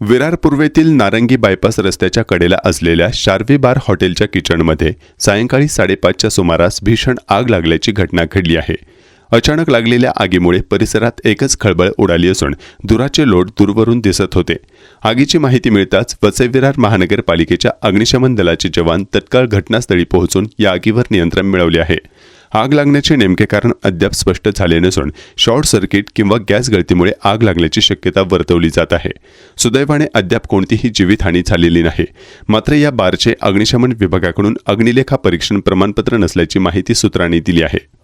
विरार पूर्वेतील नारंगी बायपास रस्त्याच्या कडेला असलेल्या शार्वी बार हॉटेलच्या किचनमध्ये सायंकाळी साडेपाचच्या सुमारास भीषण आग लागल्याची घटना घडली आहे. अचानक लागलेल्या आगीमुळे परिसरात एकच खळबळ उडाली असून धुराचे लोट दूरवरून दिसत होते. आगीची माहिती मिळताच वसेविरार महानगरपालिकेच्या अग्निशमन दलाचे जवान तत्काळ घटनास्थळी पोहोचून या आगीवर नियंत्रण मिळवले आहे. आग लागण्याचे नेमके कारण अद्याप स्पष्ट झाले नसून शॉर्ट सर्किट किंवा गॅस गळतीमुळे आग लागल्याची शक्यता वर्तवली जात आहे. सुदैवाने अद्याप कोणतीही जीवितहानी झालेली नाही. मात्र या बारचे अग्निशमन विभागाकडून अग्निलेखा परीक्षण प्रमाणपत्र नसल्याची माहिती सूत्रांनी दिली आहे.